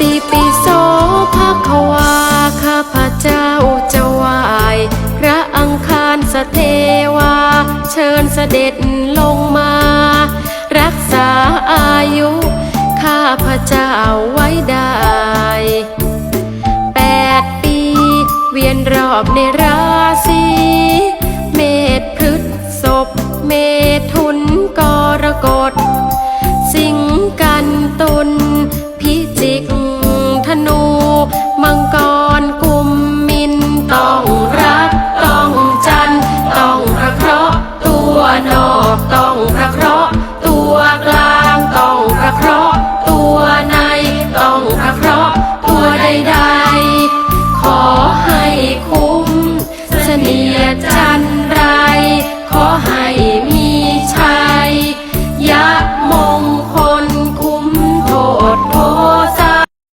ติปิโสภะคะวาข้าพระเจ้าจะไหพระอังคารสเทวา เชิญเสด็จลงมา รักษาอายุ ข้าพระเจ้าไว้ได้แปดปี เวียนรอบในราศีเมษพฤษศพเมถุนกรกฎ ต้องรัก ต้องจัน ต้องพระเคราะห์ตัวนอกต้องพระเคราะห์ตัวกลางต้องพระเคราะห์ตัวในต้องพระเคราะห์ตัวใดๆ ขอให้คุ้มเสนียจันไร ขอให้มีชัยยะมงคล